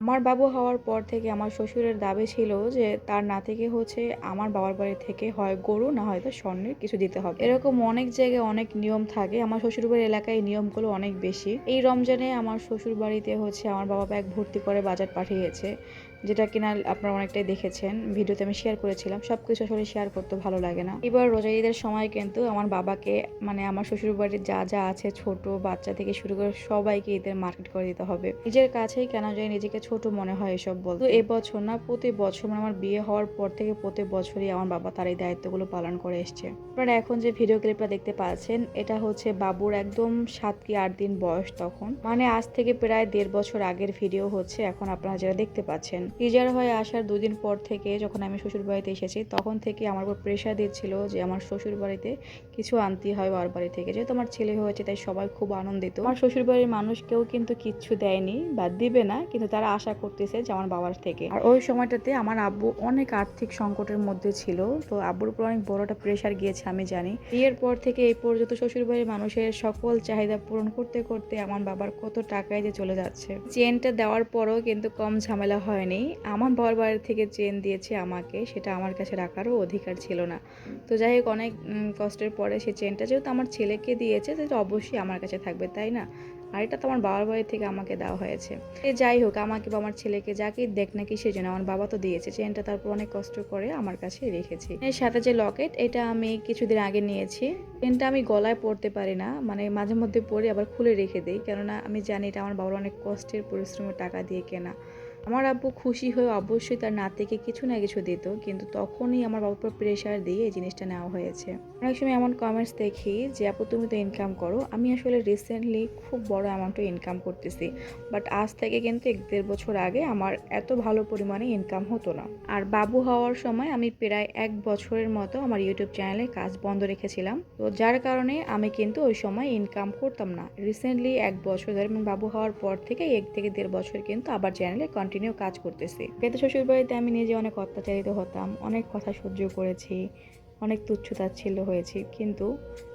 আমার বাবু হওয়ার পর থেকে আমার শ্বশুরের দাবি ছিল যে তার না থেকে হচ্ছে আমার বাবার বাড়ি থেকে হয় গরু, না হয়তো স্বর্ণের কিছু দিতে হবে। এরকম অনেক জায়গায় অনেক নিয়ম থাকে। আমার শ্বশুরবাড়ির এলাকায় এই নিয়মগুলো অনেক বেশি। এই রমজানে আমার শ্বশুর বাড়িতে হচ্ছে আমার বাবা ব্যাগ ভর্তি করে বাজার পাঠিয়েছে। যেটা কিনা আপনারা অনেকটাই দেখেছেন, ভিডিওতে আমি শেয়ার করেছিলাম সব কিছু আসলে শেয়ার করতে ভালো লাগে না। এবার রোজা ঈদের সময় কিন্তু আমার বাবাকে মানে আমার শ্বশুর বাড়ির যা যা আছে ছোট বাচ্চা থেকে শুরু করে সবাইকে ঈদের মার্কেট করে দিতে হবে। নিজের কাছেই কেন যায় নিজেকে ছোট মনে হয় এসব বলতে। এবছর না, প্রতি বছর মানে আমার বিয়ে হওয়ার পর থেকে প্রতি বছরই আমার বাবা তার এই দায়িত্বগুলো পালন করে এসছে। আপনারা এখন যে ভিডিও ক্লিপটা দেখতে পাচ্ছেন, এটা হচ্ছে বাবুর একদম সাত কি আট দিন বয়স তখন। মানে আজ থেকে প্রায় দেড় বছর আগের ভিডিও হচ্ছে, এখন আপনারা যেটা দেখতে পাচ্ছেন। টিজার হয়ে আসার দুদিন পর থেকে যখন আমি শ্বশুর বাড়িতে এসেছি, তখন থেকে আমার উপর প্রেশার দিচ্ছিল যে আমার শ্বশুর বাড়িতে কিছু আনতে হয় বাবার বাড়ি থেকে। যেহেতু আমার ছেলে হয়েছে, তাই সবাই খুব আনন্দিত। আমার শ্বশুর বাড়ির মানুষ কেউ কিন্তু কিচ্ছু দেয়নি বা দিবে না, কিন্তু তারা আশা করতেছে যে আমার বাবার থেকে। আর ওই সময়টাতে আমার আব্বু অনেক আর্থিক সংকটের মধ্যে ছিল, তো আব্বুর উপর অনেক বড় একটা প্রেশার গিয়েছে, আমি জানি। বিয়ের পর থেকে এই পর্যন্ত শ্বশুর বাড়ির মানুষের সকল চাহিদা পূরণ করতে করতে আমার বাবার কত টাকায় যে চলে যাচ্ছে। চেনটা দেওয়ার পরও কিন্তু কম ঝামেলা হয়নি। আমার বাবার বাড়ি থেকে চেন দিয়েছে আমাকে, সেটা আমার কাছে রাখারও অধিকার ছিল না। তো যাই হোক, অনেক কষ্টের পরে সে চেনটা যেহেতু আমার ছেলেকে দিয়েছে, সেটা অবশ্যই আমার কাছে থাকবে, তাই না? আর এটা তো আমার বাবার বাড়ি থেকে আমাকে দেওয়া হয়েছে। যাই হোক, আমাকে বা আমার ছেলেকে যাকে দেখ নাকি সেই জন্য আমার বাবা তো দিয়েছে, চেনটা তারপর অনেক কষ্ট করে আমার কাছে রেখেছি। এর সাথে যে লকেট, এটা আমি কিছুদিন আগে নিয়েছি। চেনটা আমি গলায় পরতে পারি না মানে মাঝে মধ্যে পরে আবার খুলে রেখে দিই, কেননা আমি জানি এটা আমার বাবার অনেক কষ্টের পরিশ্রমের টাকা দিয়ে কেনা। আমার আব্বু খুশি হয়ে অবশ্যই তার নাতিকে কিছু না কিছু দিত, কিন্তু তখনই আমার বাবুর উপর প্রেশার দিয়ে এই জিনিসটা নেওয়া হয়েছে। অনেক সময় এমন কমেন্টস দেখি যে, আপু, তুমি তো ইনকাম করো। আমি আসলে রিসেন্টলি খুব বড় অ্যামাউন্টে ইনকাম করতেছি বাট আজ থেকে কিন্তু এক দেড় বছর আগে আমার এত ভালো পরিমাণে ইনকাম হতো না। আর বাবু হওয়ার সময় আমি প্রায় এক বছরের মতো আমার ইউটিউব চ্যানেলে কাজ বন্ধ রেখেছিলাম। তো যার কারণে আমি কিন্তু ওই সময় ইনকাম করতাম না। রিসেন্টলি এক বছর ধরে বাবু হওয়ার পর থেকে এক থেকে দেড় বছর কিন্তু আবার চ্যানেলে কন্টিনিউ কাজ করতেছি। কিন্তু শ্বশুর বাড়িতে আমি নিজে অনেক অত্যাচারিত হতাম, অনেক কথা সহ্য করেছি, অনেক তুচ্ছ তাচ্ছিল্য হয়েছি, কিন্তু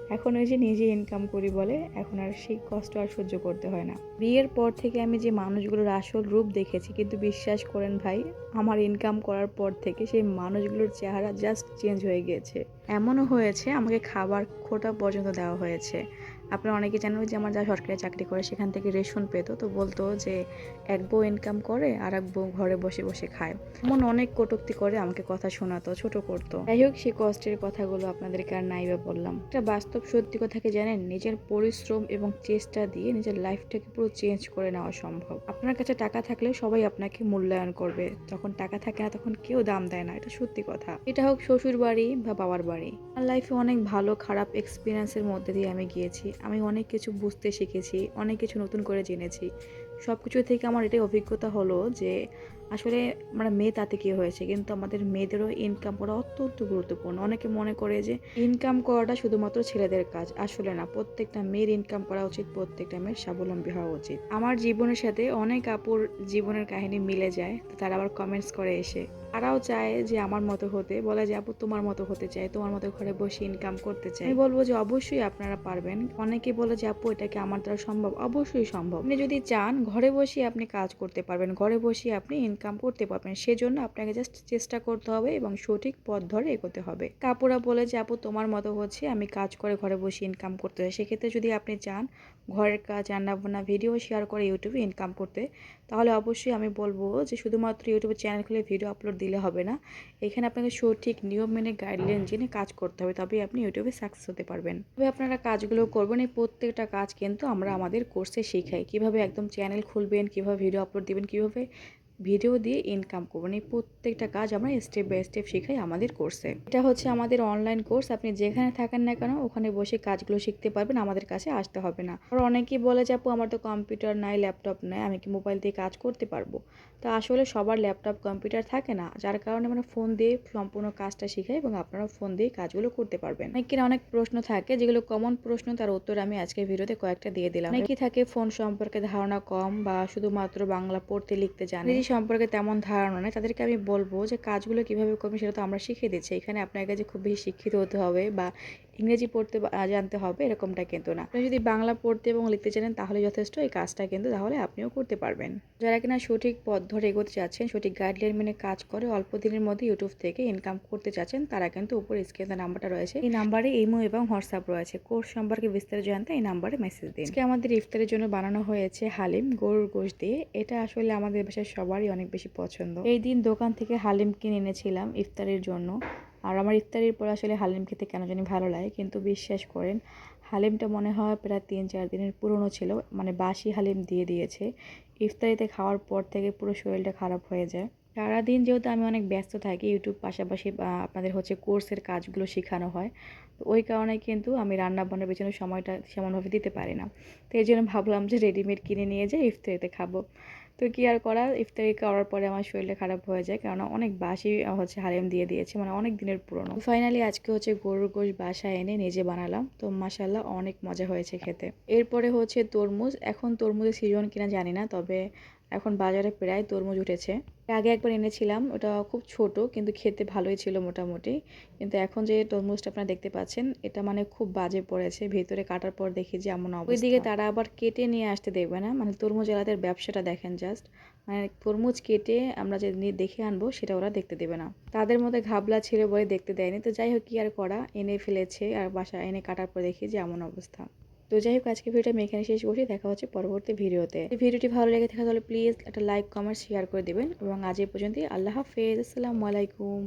এখন ওই যে নিজে ইনকাম করি বলে এখন আর সেই কষ্ট আর সহ্য করতে হয় না। বিয়ের পর থেকে আমি যে মানুষগুলোর আসল রূপ দেখেছি, কিন্তু বিশ্বাস করেন ভাই, আমার ইনকাম করার পর থেকে সেই মানুষগুলোর চেহারা জাস্ট চেঞ্জ হয়ে গিয়েছে। এমনও হয়েছে, আমাকে খাবার খোটা পর্যন্ত দেওয়া হয়েছে। আপনারা অনেকে জানেন যে আমার যা সরকারি চাকরি করে সেখান থেকে রেশন পেতো, তো বলতো যে এক বউ ইনকাম করে আর এক বউ ঘরে বসে বসে খায়। এমন অনেক কটুক্তি করে আমাকে কথা শোনাতো, ছোট করতো। যাই হোক, সেই কষ্টের কথাগুলো আপনাদেরকে আর নাই বা বললাম। একটা বাস্তব সত্যি কথা কি জানেন? নিজের পরিশ্রম এবং চেষ্টা দিয়ে নিজের লাইফটাকে পুরো চেঞ্জ করে নেওয়া সম্ভব। আপনার কাছে টাকা থাকলে সবাই আপনাকে মূল্যায়ন করবে। যখন টাকা থাকে না, তখন কেউ দাম দেয় না। এটা সত্যি কথা। এটা হোক শ্বশুর বাড়ি বা বাবার বাড়ি। আমার লাইফে অনেক ভালো, খারাপ এক্সপিরিয়েন্সের মধ্যে দিয়ে আমি গিয়েছি। আমি অনেক কিছু বুঝতে শিখেছি, অনেক কিছু নতুন করে জেনেছি। সব কিছু থেকে আমার এটাই অভিজ্ঞতা হলো যে আসলে আমরা মেয়ে, তাতে কি হয়েছে? কিন্তু আমাদের মেয়েদেরও ইনকাম করা অত্যন্ত গুরুত্বপূর্ণ। অনেকে মনে করে যে ইনকাম করাটা শুধুমাত্র ছেলেদের কাজ। আসলে না, প্রত্যেকটা মেয়ের ইনকাম করা উচিত, প্রত্যেকটা মেয়ের স্বাবলম্বী হওয়া উচিত। আমার জীবনের সাথে অনেক আপুর জীবনের কাহিনী মিলে যায় তারা আবার কমেন্টস করে এসে। তারাও চায় যে আমার মতো হতে, বলে যে, আপু, তোমার মতো হতে চায় তোমার মতো ঘরে বসে ইনকাম করতে চায় আমি বলব যে, অবশ্যই আপনারা পারবেন। অনেকে বলে যে, আপু এটাকে আমার দ্বারা সম্ভব? অবশ্যই সম্ভব। আপনি যদি চান, ঘরে বসে আপনি কাজ করতে পারবেন। ঘরে বসে আপনি ইনকাম করতে পারবেন। সেজন্য আপনাকে জাস্ট চেষ্টা করতে হবে এবং সঠিক পথ ধরে এগোতে হবে। কাপুরা বলে যে, আপু, তোমার মতো হচ্ছে আমি কাজ করে ঘরে বসে ইনকাম করতে হয় সেক্ষেত্রে যদি আপনি চান ঘরের কাজ, রান্নাবান্না ভিডিও শেয়ার করে ইউটিউবে ইনকাম করতে, তাহলে অবশ্যই আমি বলব যে, শুধুমাত্র ইউটিউবে চ্যানেল খুলে ভিডিও আপলোড দিলে হবে না। এখানে আপনাকে সঠিক নিয়ম মেনে গাইডলাইন জেনে কাজ করতে হবে, তবেই আপনি ইউটিউবে সাকসেস হতে পারবেন। তবে আপনারা কাজগুলো করবেন, এই প্রত্যেকটা কাজ কিন্তু আমরা আমাদের কোর্সে শিখাই। কীভাবে একদম চ্যানেল খুলবেন, কীভাবে ভিডিও আপলোড দেবেন, কীভাবে ভিডিও দিয়ে ইনকাম করবেন এই প্রত্যেকটা কাজ আমরা স্টেপ বাই স্টেপ শেখাই আমাদের কোর্সে এটা হচ্ছে আমাদের অনলাইন কোর্স আপনি যেখানে থাকেন না কেন, ওখানে বসে কাজগুলো শিখতে পারবেন, আমাদের কাছে আসতে হবে না। আর অনেকেই বলে যে, আপু, আমার তো কম্পিউটার নাই ল্যাপটপ নাই, আমি কি মোবাইল দিয়ে কাজ করতে পারব? তো আসলে সবার ল্যাপটপ কম্পিউটার থাকে না, যার কারণে আমরা ফোন দিয়ে সম্পূর্ণ কাজটা শিখাই এবং আপনারা ফোন দিয়ে কাজগুলো করতে পারবেন। অনেকের অনেক প্রশ্ন থাকে, যেগুলো কমন প্রশ্ন, তার উত্তর আমি আজকে ভিডিওতে কয়েকটা দিয়ে দিলাম। অনেকেই থাকে ফোন সম্পর্কে ধারণা কম বা শুধুমাত্র বাংলা পড়তে লিখতে জানে। সম্পর্কে তেমন ধারণা নেই। তাদেরকে আমি বলব যে কাজগুলো কীভাবে করবেন সেটা তো আমরা শিখিয়ে দিচ্ছি। এখানে আপনার কাছে খুব বেশি শিক্ষিত হতে হবে বা ইংরেজি পড়তে জানতে হবে, এরকমটা কিন্তু না। আপনি যদি বাংলা পড়তে এবং লিখতে জানেন তাহলে যথেষ্ট এই কাজটা কিন্তু তাহলে আপনিও করতে পারবেন। যারা কিনা সঠিক পথ ধরে এগোতে চাচ্ছেন, সঠিক গাইডলাইন মেনে কাজ করে, অল্প দিনের মধ্যে ইউটিউব থেকে ইনকাম করতে চাচ্ছেন, তারা কিন্তু উপরে স্ক্রিনে নাম্বারটা রয়েছে, এই নাম্বারে ইমো এবং হোয়াটসঅ্যাপ রয়েছে। কোর্স সম্পর্কে বিস্তারিত জানতে এই নাম্বারে মেসেজ দিন। আজকে আমাদের ইফতারের জন্য বানানো হয়েছে হালিম গরুর গোশ দিয়ে। এটা আসলে আমাদের বাসায় সবারই অনেক বেশি পছন্দ। এই দিন দোকান থেকে হালিম কিনে এনেছিলাম ইফতারের জন্য। আর আমার ইফতারির পর আসলে হালিম খেতে কেন জানি ভালো লাগে, কিন্তু বিশ্বাস করেন, হালিমটা মনে হয় প্রায় তিন চার দিনের পুরনো ছিল মানে বাসি হালিম দিয়ে দিয়েছে। ইফতারিতে খাওয়ার পর থেকে পুরো শরীরটা খারাপ হয়ে যায়। সারাদিন যেহেতু আমি অনেক ব্যস্ত থাকি, ইউটিউব পাশাপাশি আপনাদের হচ্ছে কোর্সের কাজগুলো শেখানো হয়, তো ওই কারণে কিন্তু আমি রান্না বান্নার পেছনে সময়টা সেমনভাবে দিতে পারি না। তো এই জন্য ভাবলাম যে রেডিমেড কিনে নিয়ে যাই ইফতারিতে খাব। তো কি আর করা? ইফতারি করার পরে আমার শরীরটা খারাপ হয়ে যায়। কারণ অনেক বাসি হচ্ছে হালেম দিয়ে দিয়েছে। মানে অনেক দিনের পুরনো। ফাইনালি আজকে হচ্ছে গরুর গোশ বাসা এনে নিজে বানালাম। তো মাসাল্লাহ অনেক মজা হয়েছে খেতে। এরপরে হচ্ছে তরমুজ। এখন তরমুজের সিজন কিনা জানি না। তবে এখন বাজারে প্রায় তরমুজ উঠেছে। আগে একবার এনেছিলাম, ওটা খুব ছোট কিন্তু খেতে ভালোই ছিল মোটামুটি। কিন্তু এখন যে তরমুজটা আপনারা দেখতে পাচ্ছেন, এটা মানে খুব বাজে পড়েছে। ভেতরে কাটার পর দেখি যে এমন অবস্থা। ওইদিকে তারা আবার কেটে নিয়ে আসতে দেখবে না? মানে তরমুজ এলাদের ব্যবসাটা দেখেন জাস্ট মানে তরমুজ কেটে আমরা যে দেখে আনব, সেটা ওরা দেখতে দেবে না। তাদের মধ্যে ঘাবলা ছিল বলে দেখতে দেয়নি। তো যাই হোক, কি আর করা? এনে ফেলেছে আর বাসা এনে কাটার পর দেখি যে এমন অবস্থা। তো যাই হোক আজকে ভিডিওটা আমি এখানে শেষ করছি। দেখা হচ্ছে পরবর্তী ভিডিওতে। এই ভিডিওটি ভালো লেগে থাকে, তাহলে প্লিজ একটা লাইক কমেন্ট শেয়ার করে দেবেন। এবং আজ এই পর্যন্তই। আল্লাহ হাফেজ। আসসালামু আলাইকুম।